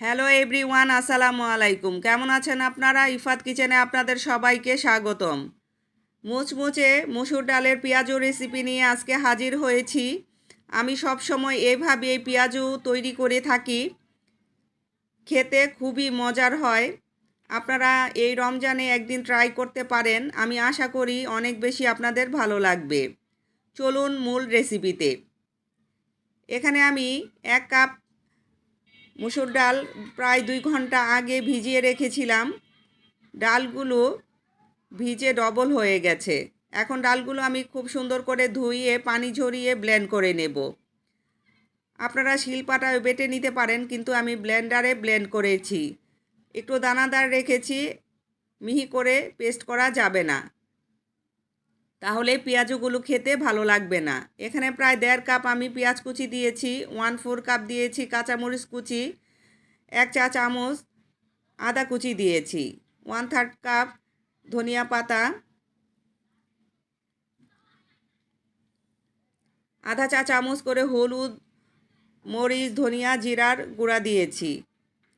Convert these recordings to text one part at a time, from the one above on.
Hello everyone আসসালামু আলাইকুম। কেমন আছেন আপনারা? ইফাত কিচেনে আপনাদের সবাইকে স্বাগতম। মুচমুচে মুসুর ডালের পেঁয়াজু রেসিপি নিয়ে আজকে হাজির হয়েছি। আমি সব সময় এইভাবে এই পেঁয়াজু তৈরি করে থাকি। খেতে খুবই মজার হয়। আপনারা এই রমজানে একদিন ট্রাই করতে পারেন। আমি আশা করি অনেক বেশি আপনাদের ভালো লাগবে। চলুন মূল রেসিপিতে এখানে আমি এক কাপ মুসুর ডাল প্রায় দুই ঘণ্টা আগে ভিজিয়ে রেখেছিলাম। ডালগুলো ভিজে ডবল হয়ে গেছে। এখন ডালগুলো আমি খুব সুন্দর করে ধুইয়ে পানি ঝরিয়ে ব্লেন্ড করে নেব। আপনারা শিলপাটায় বেটে নিতে পারেন, কিন্তু আমি ব্লেন্ডারে ব্লেন্ড করেছি। একটু দানাদার রেখেছি, মিহি করে পেস্ট করা যাবে না। তাহলে পেঁয়াজগুলো খেতে ভালো লাগবে না। এখানে প্রায় দেড় কাপ আমি পেঁয়াজ কুচি দিয়েছি ওয়ান ফোর কাপ দিয়েছি কাঁচামরিচ কুচি, এক চা চামচ আদা কুচি দিয়েছি ওয়ান থার্ড কাপ ধনিয়া পাতা, আধা চা চামচ করে হলুদ, মরিচ, ধনিয়া জিরার গুঁড়া দিয়েছি,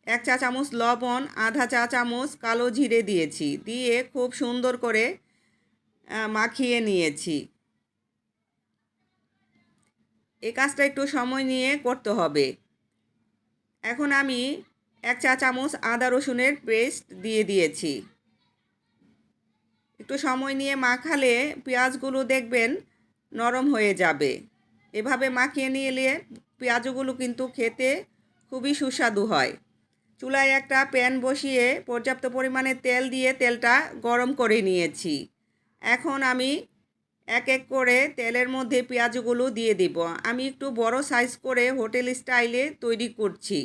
এক চা চামচ লবণ, আধা চা চামচ কালো জিরে দিয়েছি, দিয়ে খুব সুন্দর করে মাখিয়ে নিয়েছি। এই কাজটা একটু সময় নিয়ে করতে হবে। এখন আমি এক চা চামচ আদা রসুনের পেস্ট দিয়ে দিয়েছি। একটু সময় নিয়ে মাখালে পেঁয়াজগুলো দেখবেন নরম হয়ে যাবে। এভাবে মাখিয়ে নিলে পেঁয়াজগুলো কিন্তু খেতে খুবই সুস্বাদু হয়। চুলায় একটা প্যান বসিয়ে পর্যাপ্ত পরিমাণে তেল দিয়ে তেলটা গরম করে নিয়েছি। এখন আমি এক এক করে তেলের মধ্যে পেঁয়াজগুলো দিয়ে দিব। আমি একটু বড় সাইজ করে হোটেল স্টাইলে তৈরি করছি।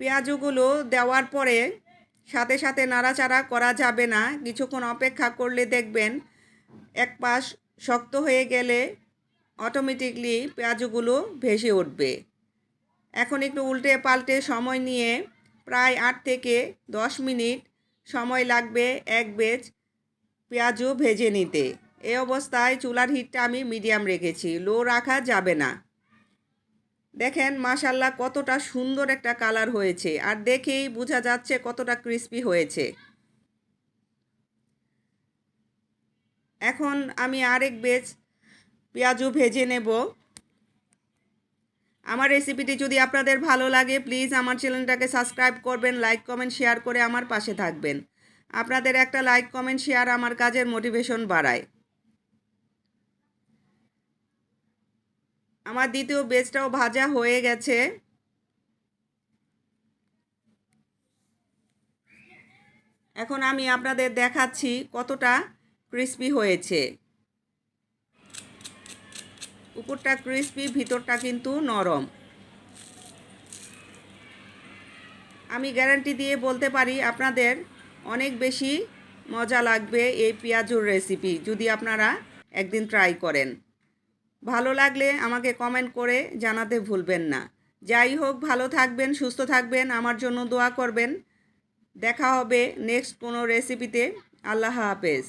পেঁয়াজগুলো দেওয়ার পরে সাথে সাথে নাড়াচাড়া করা যাবে না। কিছুক্ষণ অপেক্ষা করলে দেখবেন এক পাশ শক্ত হয়ে গেলে অটোমেটিকলি পেঁয়াজগুলো ভেসে উঠবে। এখন একটু উল্টে পাল্টে সময় নিয়ে প্রায় আট থেকে দশ মিনিট সময় লাগবে, এক বেজ পেঁয়াজও ভেজে নিতে। এই অবস্থায় চুলার হিটটা আমি মিডিয়াম রেখেছি, লো রাখা যাবে না। দেখেন মাশাল্লাহ কতটা সুন্দর একটা কালার হয়েছে, আর দেখেই বোঝা যাচ্ছে কতটা ক্রিস্পি হয়েছে। এখন আমি আরেক বেজ পেঁয়াজও ভেজে নেব। আমার রেসিপিটি যদি আপনাদের ভালো লাগে প্লিজ আমার চ্যানেলটাকে সাবস্ক্রাইব করবেন লাইক কমেন্ট শেয়ার করে আমার পাশে থাকবেন। আপনাদের একটা লাইক কমেন্ট শেয়ার আমার কাজের মোটিভেশন বাড়ায়। আমার দ্বিতীয় বেজটাও ভাজা হয়ে গেছে। এখন আমি আপনাদের দেখাচ্ছি কতটা ক্রিস্পি হয়েছে। উপরটা ক্রিস্পি ভিতরটা কিন্তু নরম। আমি গ্যারান্টি দিয়ে বলতে পারি, আপনাদের অনেক বেশি মজা লাগবে এই পেঁয়াজুর রেসিপি যদি আপনারা একদিন ট্রাই করেন। ভালো লাগলে আমাকে কমেন্ট করে জানাতে ভুলবেন না। যাই হোক, ভালো থাকবেন, সুস্থ থাকবেন, আমার জন্য দোয়া করবেন। দেখা হবে নেক্সট কোনো রেসিপিতে আল্লাহ হাফেজ।